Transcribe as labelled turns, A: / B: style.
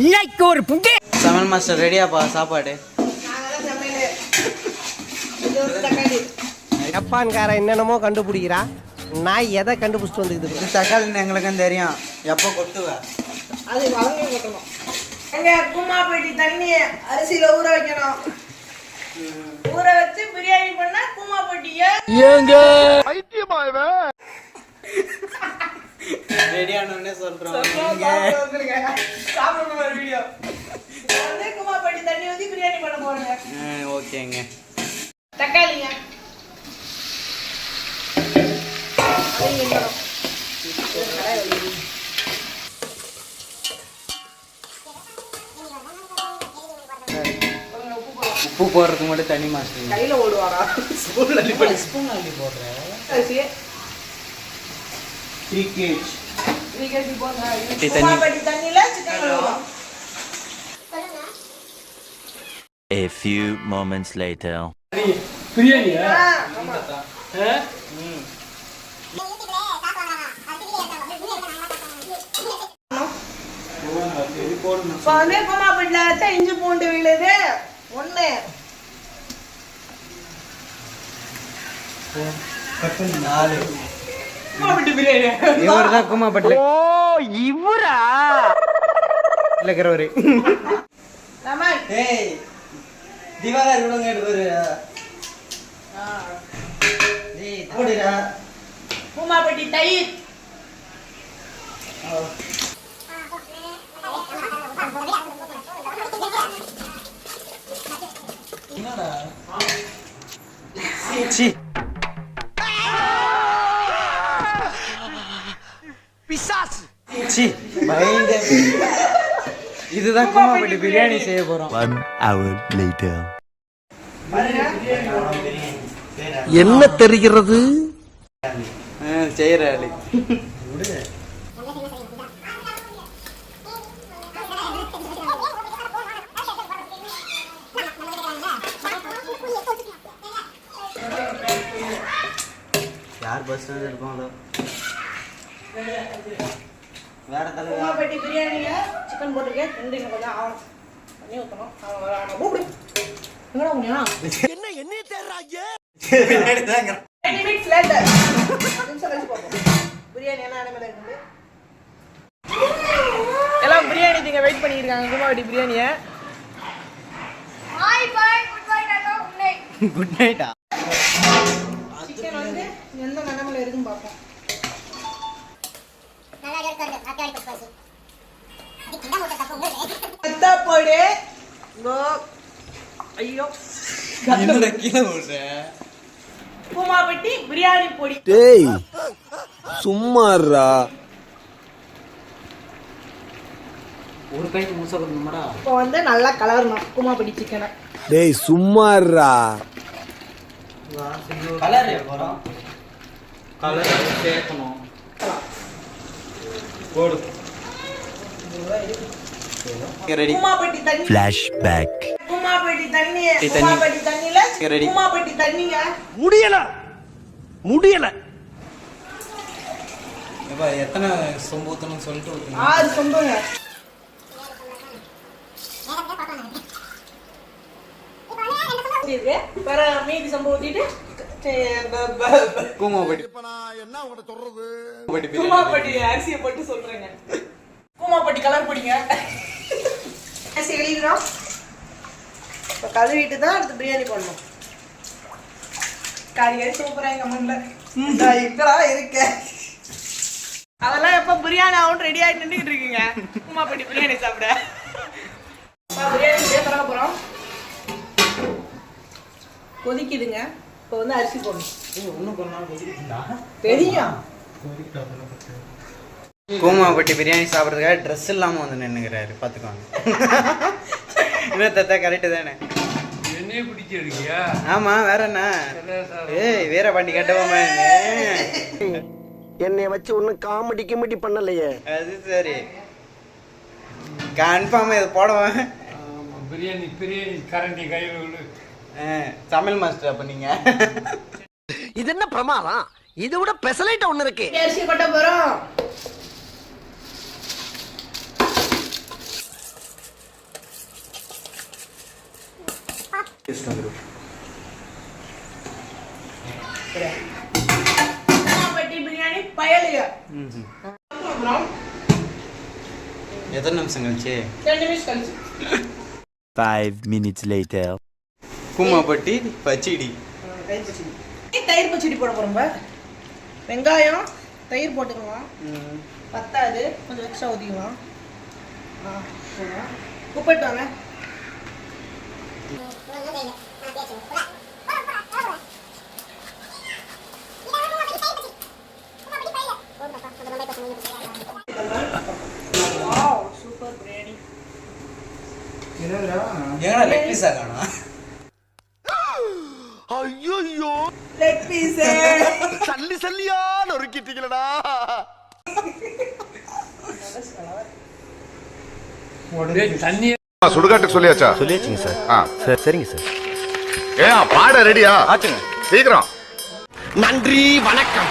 A: இன்னைக்கு ஒரு புட்டு
B: சமையல் மாஸ்டர் ரெடியாப்பா சாப்பாடு.
C: தக்காளி
D: ஜப்பான்காரன் என்னென்னமோ கண்டுபிடிக்கிறா. நான் எதை கண்டுபிடிச்சிட்டு வந்துக்குது
B: இது தக்காளின்னு எங்களுக்கும் தெரியும். எப்போ கொட்டுவ?
C: அது கட்டணும். எங்க கூமாப்பேட்டி தண்ணி அரிசியில ஊற வைக்கணும். ஊற வச்சு பிரியாணி பண்ணா கூமாப்பேட்டிய
B: ரெடியானோடனே சொல்கிறோம்
C: சாப்பிடணும் ஒரு வீடியோ தண்ணி ஊத்தி பிரியாணி பண்ண போறேங்க.
B: ஓகேங்க.
C: தக்காளிங்க.
B: உப்பு போடுறதுக்கு மட்டும் தனி மாஸ்டர்
C: கையில ஓடுவாரா?
B: ஸ்பூன் அள்ளி
C: அரிசி
B: த்ரீ கேஜ்
C: த்ரீ கேஜி போங்க
E: A few moments later.
C: இப்ப வந்து கூமாப்பேட்டில வச்சா இஞ்சி பூண்டு விழுது ஒண்ணு
B: நாலு இவர் தான் கூமாப்பட்டில் ஓ இவரா? இருக்கிறவரு
C: லெமன்
B: ஏய் திவாகர் டேய் போடுடா.
C: கூமாப்பேட்டி தயிர்.
B: சி. சி பயந்த இதுதான் கூமாப்பட்டி பிரியாணி செய்ய போறோம்.
E: One hour later.
D: என்ன தெரிகிறது?
B: செய்யற ஆளு யார் பஸ் இருக்கும் அதோ? வேற தலைவர்
C: கூமாப்பேட்டி பிரியாணில சிக்கன் போட்டிருக்கேன் ரெண்டு இன்னும் கொஞ்சம் ஆகணும் தண்ணி ஊற்றணும் அவன் கூப்பிடு. எங்கடா முடியும் டென் மினிட்ஸ் லேட்டர் நிமிஷம் கழிச்சு பார்ப்போம் பிரியாணி என்ன அனுமதி இருக்குது எல்லாம் பிரியாணி திங்க வெயிட் பண்ணியிருக்காங்க. கூமாப்பேட்டி பிரியாணியை.
B: குட் நைட்டா
C: சிக்கன் வந்து எந்த நிலமையில இருக்குன்னு பார்ப்போம். ஐயோ
B: என்னடா கீழே விடுறேன்
C: கூமாப்பட்டி பிரியாணி பொடி
D: டேய் சும்மாறா
B: ஒரு கைக்கு முழுசா கொடுக்கணுமாடா
C: இப்போ வந்து நல்லா கலரணும் கூமாப்பட்டி சிக்கனை
D: டேய் சும்மாறா
B: கலர் போறோம் கலர் சேர்க்கணும் போடு
E: Flashback.
C: கூமாப்பட்டி தண்ணி
B: டீ தண்ணி.
C: கூமாப்பட்டி தண்ணியில
B: ரெடி.
C: கூமாப்பட்டி தண்ணிங்க
D: முடியல. முடியல.
B: எப்பா எத்தனை சொம்பு ஊற்றணும்னு சொல்லிட்டு
C: ஆறு சொம்புங்க. மீதி சொம்பு ஊத்திட்டு
B: கூமாப்பட்டி
C: கூமாப்பட்டி அரிசியை போட்டு சொல்றேங்க. கூமாப்பட்டி கலர் பொடிங்க. அரிசி இப்போ கழுவிட்டு தான் அடுத்து பிரியாணி பண்ணணும் காரியாரி சூப்பரா எங்க மண்ணில் நான் எங்கடா இருக்கேன் அதெல்லாம் எப்போ பிரியாணி ஆகும் ரெடி ஆகிட்டு நின்றுக்கிட்டு இருக்கீங்க? கூமாப்பட்டி பிரியாணி சாப்பிட. பிரியாணி தொடங்க போகிறோம் கொதிக்குதுங்க. இப்போ வந்து அரிசி போடணும்? தெரியும்.
B: கூமாப்பட்டி பிரியாணி சாப்பிட்றதுக்காக ட்ரெஸ் இல்லாமல் வந்து நின்றுக்கிறாரு பார்த்துக்கோங்க இன்னும் தத்தா கரெக்டு தானே.
F: என்னையே பிடிச்சி எடுக்கியா
B: ஆமாம் வேற என்ன? ஏய் வீரபாண்டி கட்டவோமா
D: என்னைய வச்சு ஒன்னும் காமெடி கிமெடி பண்ணலையே.
B: அது சரி. கன்ஃபார்மாக இது போடுவேன்
F: ஆமா, பிரியாணி பிரியாணி கரண்டி கையில்
B: சமையல் மாஸ்டர் அப்போ நீங்கள்
D: இது என்ன பிரமாதம்? இதை விட பெசலைட் ஒண்ணு இருக்கு.
C: அரிசி கொட்ட போகிறோம்
B: டேஸ்ட் வந்துடும்
C: பட்டி பிரியாணி பயலுக அப்புறம்
B: எத்தனை நிமிஷம் கழிச்சு?
C: ரெண்டு நிமிஷம் கழிச்சு.
E: Five minutes later.
B: Koomapatti pachadi.
C: தயிர் பச்சடி. தயிர் பச்சடி போட போகிறோம்ப வெங்காயம் தயிர் போட்டுக்கலாம். பத்தாது கொஞ்சம் எக்ஸ்ட்ரா ஊற்றிக்கலாம் ஆ. உப்பிட்டு
B: ஏன்னா லெக் பீஸா காணும்?
C: லெக் பீஸ்
A: சல்லி சல்லியா நொறுக்கிட்டீங்களடா.
F: தண்ணி
A: சுடுகாட்டுக்கு சொல்லியாச்சா?
G: சொல்லியாச்சுங்க சார்.
A: ஆ.
G: சார் சரிங்க சார்.
A: ஏன் பாட ரெடியா
G: ஆச்சுங்க.
A: சீக்கிரம்.
D: நன்றி வணக்கம்.